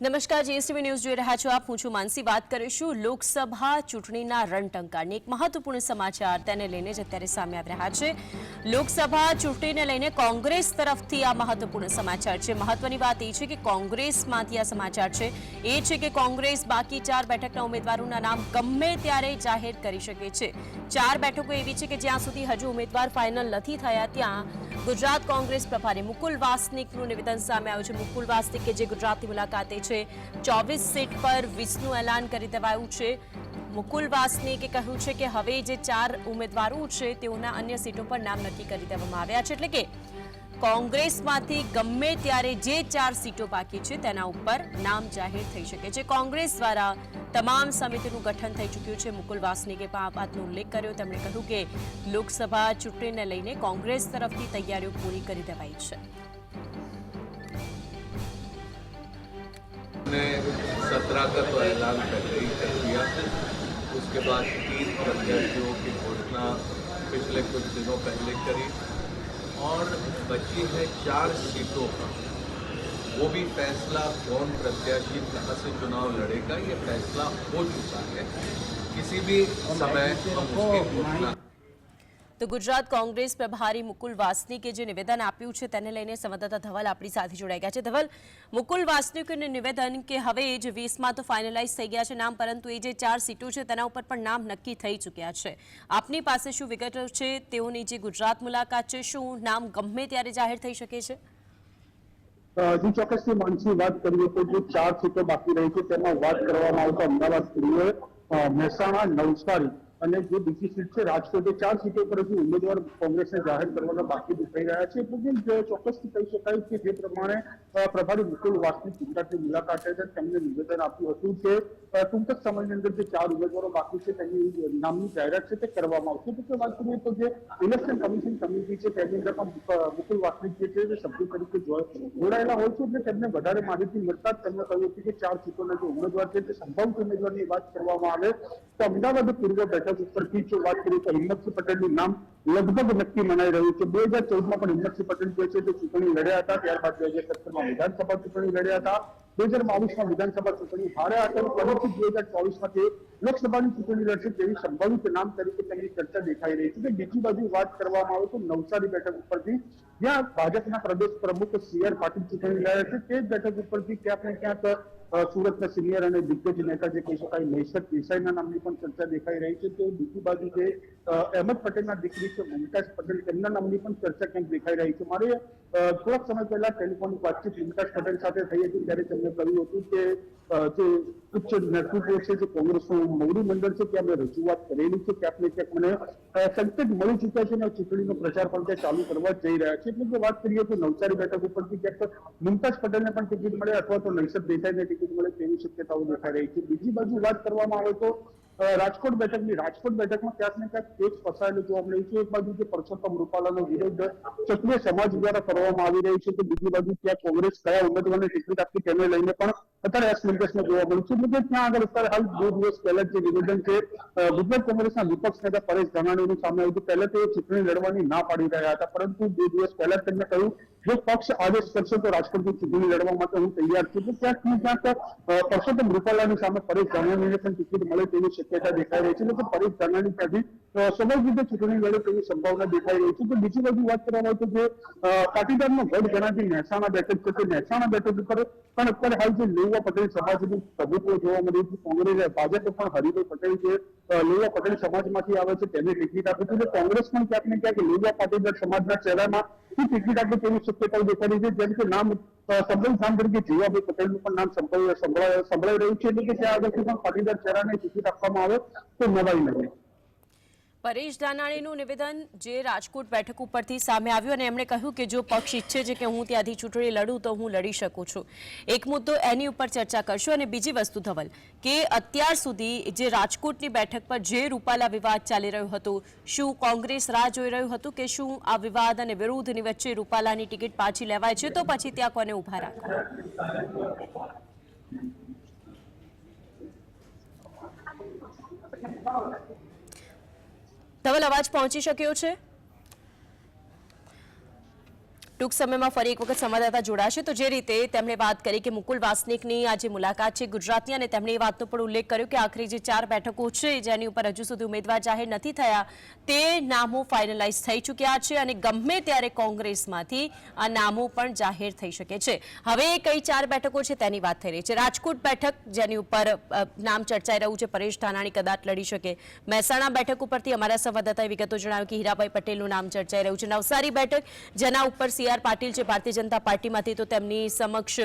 નમસ્કાર, GSTV news જોઈ રહ્યા છો આપ. હું છું માનસી. વાત કરીશું લોકસભા ચૂંટણીના રણટંકાની એક મહત્વપૂર્ણ સમાચાર તેને લઈને જ અત્યારે સામે આવી રહ્યા છે. લોકસભા ચૂંટણીને લઈને કોંગ્રેસ તરફથી આ મહત્વપૂર્ણ સમાચાર છે. મહત્વની વાત એ છે કે કોંગ્રેસમાંથી આ સમાચાર છે. એ છે કે કોંગ્રેસ બાકી ચાર બેઠકના ઉમેદવારોના નામ ગમે ત્યારે જાહેર કરી શકે છે. ચાર બેઠકો એવી છે કે જ્યાં સુધી હજુ ઉમેદવાર ફાઇનલ નથી થયા, ત્યાં ગુજરાત કોંગ્રેસ પ્રભારી મુકુલ વાસનિકનું નિવેદન સામે આવ્યું છે. મુકુલ વાસનિક કે જે ગુજરાતની મુલાકાતે છે, ચોવીસ સીટ પર વીસનું એલાન કરી દેવાયું છે. મુકુલ વાસનિકે કહ્યું છે કે હવે જે ચાર ઉમેદવારો છે, તેઓના અન્ય સીટો પર નામ નક્કી કરી દેવામાં આવ્યા છે. એટલે કે કોંગ્રેસમાંથી ગમે ત્યારે જે ચાર સીટો બાકી છે, તેના ઉપર નામ જાહેર થઈ શકે છે. કોંગ્રેસ દ્વારા તમામ સમિતિનું ગઠન થઈ ચૂક્યું છે મુકુલ વાસનિકે પણ આ વાતનો ઉલ્લેખ કર્યો તેમણે કહ્યું કે લોકસભા ચૂંટણીને લઈને કોંગ્રેસ તરફથી તૈયારીઓ પૂરી કરી દેવાઈ છે ने सत्रह का तो ऐलान पहले ही कर दिया उसके बाद तीन प्रत्याशियों की घोषणा पिछले कुछ दिनों पहले करी और बची है चार सीटों का वो भी फैसला कौन प्रत्याशी कहाँ से चुनाव लड़ेगा ये फैसला हो चुका है किसी भी समय हम उसकी घोषणा તો ગુજરાત કોંગ્રેસ પ્રભારી મુકુલ વાસનિકે જે નિવેદન આપ્યું છે તેને લઈને સંવાદદાતા ધવલ આપણી સાથે જોડાઈ ગયા છે ધવલ મુકુલ વાસનિકનું નિવેદન કે હવે જે વીસમાં તો ફાઇનલાઇઝ થઈ ગયા છે નામ પરંતુ એ જે ચાર સીટો છે તેના ઉપર પણ નામ નક્કી થઈ ચૂક્યા છે આપની પાસે શું વિગતો છે તેઓની જે ગુજરાત મુલાકાત છે શું નામ ગમે ત્યારે જાહેર થઈ શકે છે હજુ ચોક્કસથી માનસી વાત કરીએ તો જે ચાર સીટો બાકી રહી છે, તેમાં વાત કરવામાં આવતા અમદાવાદ પૂર્વે મહેસાણા નવસારી અને જે બીજી સીટ છે રાજકોટ ચાર સીટો પર હજુ ઉમેદવાર કોંગ્રેસને જાહેર કરવાના બાકી દેખાઈ રહ્યા છે. એટલે ચોક્કસથી કહી શકાય કે જે પ્રમાણે પ્રભારી મુકુલ વાસની ગુજરાતની મુલાકાત છે તેમને નિવેદન આપ્યું હતું કે ટૂંક જ સમયની અંદર જે ચાર ઉમેદવારો બાકી છે, તેની નામની જાહેરાત છે, તે કરવામાં આવશે. તો વાત કરીએ તો જે ઇલેક્શન કમિશન સમિતિ છે, તેની અંદર પણ મુક- મુકુલ વાસનિક જે છે સભ્ય તરીકે જોડાયેલા હોય છે, એટલે તેમને વધારે માહિતી મળતા જ તેમણે કહ્યું હતું કે ચાર સીટોના જે ઉમેદવાર છે, તે સંભવિત ઉમેદવારની વાત કરવામાં આવે. તો અમદાવાદ પૂર્વ બેઠક ઉપરથી જો વાત કરીએ તો હિંમતસિંહ પટેલનું નામ લગભગ નક્કી મનાઈ રહ્યું છે બે હજાર ચૌદમાં પણ હિંમતસિંહ પટેલ જે છે તે ચૂંટણી લડ્યા હતા ત્યારબાદ બે હજાર સત્તરમાં વિધાનસભા ચૂંટણી લડ્યા હતા બે હજાર બાવીસમાં વિધાનસભા ચૂંટણી હાર્યા હતા અને ફરીથી બે હજાર ચોવીસમાં તે લોકસભાની ચૂંટણી લડશે તેવી સંભવિત નામ તરીકે તેમની ચર્ચા દેખાઈ રહી છે કે બીજી બાજુ વાત કરવામાં આવે તો નવસારી બેઠક ઉપરથી જ્યાં ભાજપના પ્રદેશ પ્રમુખ સી આર પાટીલ ચૂંટણી લડ્યા છે તે જ બેઠક ઉપરથી ક્યાંક ને ક્યાંક અ, સુરતના સિનિયર અને દિગ્ગજ નેતા જે કહી શકાય નૈસદ દેસાઈના નામની પણ ચર્ચા દેખાઈ રહી છે તો બીજી બાજુ જે અ, અહેમદ પટેલના દીકરી છે મુમતાઝ પટેલ તેમના નામની પણ ચર્ચા ક્યાંક દેખાઈ રહી છે મારે અ, થોડાક સમય પહેલા ટેલિફોનિક વાતચીત મુમતાઝ પટેલ સાથે થઈ હતી ત્યારે તેમણે કહ્યું હતું કે અ, જે ઉચ્ચ નેતૃત્વ છે જે કોંગ્રેસનું મોવડી મંડળ છે ત્યાં મેં રજૂઆત કરેલી છે ક્યાંક ને ક્યાંક મને અ, સંકેત મળી ચૂક્યા છે અને ચૂંટણીનો પ્રચાર પણ ત્યાં ચાલુ કરવા જઈ રહ્યા છે એટલે કે વાત કરીએ તો નવસારી બેઠક ઉપરથી ક્યાંક મુમતાઝ પટેલને પણ ટિકિટ મળે અથવા તો નૈસદ દેસાઈને ટિકિટ મળે તેવી શક્યતાઓ દેખાઈ રહી છે. બીજી બાજુ વાત કરવામાં આવે તો રાજકોટ બેઠકની, રાજકોટ બેઠકમાં ક્યાંક ને ક્યાંક એક ફસાયેલું જોવા મળ્યું છે. એક બાજુ જે પરસોત્તમ રૂપાલાનો વિરોધ ક્ષત્રિય સમાજ દ્વારા કરવામાં આવી રહ્યો છે, તો બીજી બાજુ ત્યાં કોંગ્રેસ કયા ઉમેદવારને ટિકિટ આપી તેને લઈને પણ અત્યારે અસમંજસમાં જોવા મળ્યું છે. એટલે ત્યાં આગળ અત્યારે હાલ બે દિવસ પહેલા જે નિવેદન છે ગુજરાત કોંગ્રેસના વિપક્ષ નેતા પરેશ ધાનાણીનું સામે આવ્યું પહેલા તેઓ ચૂંટણી લડવાની ના પાડી રહ્યા હતા, પરંતુ બે દિવસ પહેલા જ તેમણે કહ્યું જો પક્ષ આદેશ કરશે તો રાજકોટથી ચૂંટણી લડવા માટે હું તૈયાર છું. તો ક્યાંક ને ક્યાંક પરસોત્તમ રૂપાલાની સામે પરેશ ધાનાણીને પણ ટિકિટ મળે તેવી શક્યતા દેખાઈ રહી છે. કે પરેશ ધાનાણી ત્યાંથી અ, સ્વાભાવિક રીતે ચૂંટણી લડે તેવી સંભાવના દેખાઈ રહી છે તો બીજી બાજુ વાત કરવામાં આવે તો જે અ, પાટીદારનો ગઢ ગણાતી મહેસાણા બેઠક છે તે મહેસાણા બેઠક ઉપર પણ અત્યારે હાલ જે લેવા પટેલ સમાજનું પ્રભુત્વ જોવા મળ્યું છે કોંગ્રેસ ભાજપે પણ હરિભાઈ પટેલ જે અ, લેવા પટેલ સમાજમાંથી આવે છે તેને ટિકિટ આપી છે તો કોંગ્રેસ પણ ક્યાંક ને ક્યાંક લેવા પાટીદાર સમાજના ચહેરામાં શું ટિકિટ આપે તેવી શક્યતાઓ દેખાઈ રહી છે જેમ કે નામ અ, સંભવિત નામ તરીકે જીવાભાઈ પટેલનું પણ નામ સંભળાય- સંભળાય સંભળાઈ રહ્યું છે એટલે કે ત્યાં આગળથી પણ પાટીદાર ચહેરાને ટિકિટ આપવામાં આવે તો નવાઈ નહીં પરેશ ધાનાણીનું નિવેદન જે રાજકોટ બેઠક ઉપરથી સામે આવ્યું અને એમણે કહ્યું કે જો પક્ષ ઈચ્છે છે કે હું ત્યાંથી ચૂંટણી લડું તો હું લડી શકું છું. એક મુદ્દો એની ઉપર ચર્ચા કરશું અને બીજી વસ્તુ ધવલ, કે અત્યાર સુધી જે રાજકોટની બેઠક પર જે રૂપાલા વિવાદ ચાલી રહ્યો હતો, શું કોંગ્રેસ રાહ જોઈ રહ્યું હતું કે શું આ વિવાદ અને વિરોધની વચ્ચે રૂપાલાની ટિકિટ પાછી લેવાય છે? તો પછી ત્યાં કોને ઊભા રાખવા? ધવલ અવાજ પહોંચી શક્યો છે? ટૂંક સમયમાં ફરી એક વખત સંવાદદાતા જોડાશે. તો જે રીતે તેમણે વાત કરી કે મુકુલ વાસનિકની આ મુલાકાત છે ગુજરાતની અને તેમણે એ વાતનો પણ ઉલ્લેખ કર્યો કે આખરી જે ચાર બેઠકો છે જેની ઉપર હજુ સુધી ઉમેદવાર જાહેર નથી થયા, તે નામો ફાઇનલાઇઝ થઈ ચૂક્યા છે અને ગમે ત્યારે કોંગ્રેસમાંથી આ નામો પણ જાહેર થઈ શકે છે. હવે કઈ ચાર બેઠકો છે તેની વાત થઈ રહી છે. રાજકોટ બેઠક જેની ઉપર નામ ચર્ચાઈ રહ્યું છે, પરેશ ધાનાણી કદાચ લડી શકે. મહેસાણા બેઠક ઉપરથી અમારા સંવાદદાતાએ વિગતો જણાવ્યું કે હીરાભાઈ પટેલનું નામ ચર્ચાઈ રહ્યું છે. નવસારી બેઠક જેના ઉપર સી આર પાટીલ છે ભારતીય જનતા પાર્ટીમાંથી, તો તેમની સમક્ષ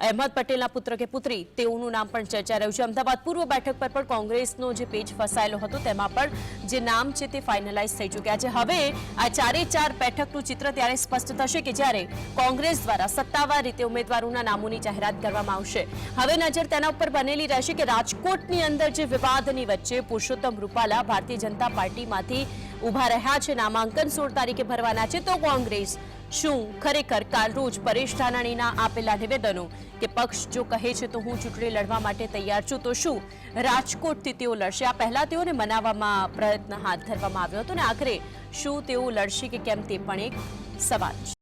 અહેમદ પટેલના પુત્ર કે પુત્રી, તેઓનું નામ પણ ચર્ચા રહ્યું છે. અમદાવાદ પૂર્વ બેઠક પર પણ કોંગ્રેસનો જે પેજ ફસાયેલો હતો, તેમાં પણ જે નામ છે તે ફાઇનલાઇઝ થઈ ચૂક્યા છે. હવે આ ચારે ચાર બેઠકનું ચિત્ર ત્યારે સ્પષ્ટ થશે કે જ્યારે કોંગ્રેસ દ્વારા સત્તાવાર રીતે ઉમેદવારોના નામોની જાહેરાત કરવામાં આવશે. હવે નજર તેના ઉપર બનેલી રહેશે કે રાજકોટની અંદર જે વિવાદની વચ્ચે પુરુષોત્તમ રૂપાલા ભારતીય જનતા પાર્ટીમાંથી ઊભા રહ્યા છે, નામાંકન સોળ તારીખે ભરવાના છે, તો કોંગ્રેસ શું ખરેખર કાલ રોજ પરેશ ધાનાણીના આપેલા નિવેદનો? કે પક્ષ જો કહે છે તો હું ચૂંટણી લડવા માટે તૈયાર છું, તો શું રાજકોટથી તેઓ લડશે? આ પહેલા તેઓને મનાવવામાં પ્રયત્ન હાથ ધરવામાં આવ્યો હતો. ને આખરે શું તેઓ લડશે કે કેમ તે પણ એક સવાલ છે.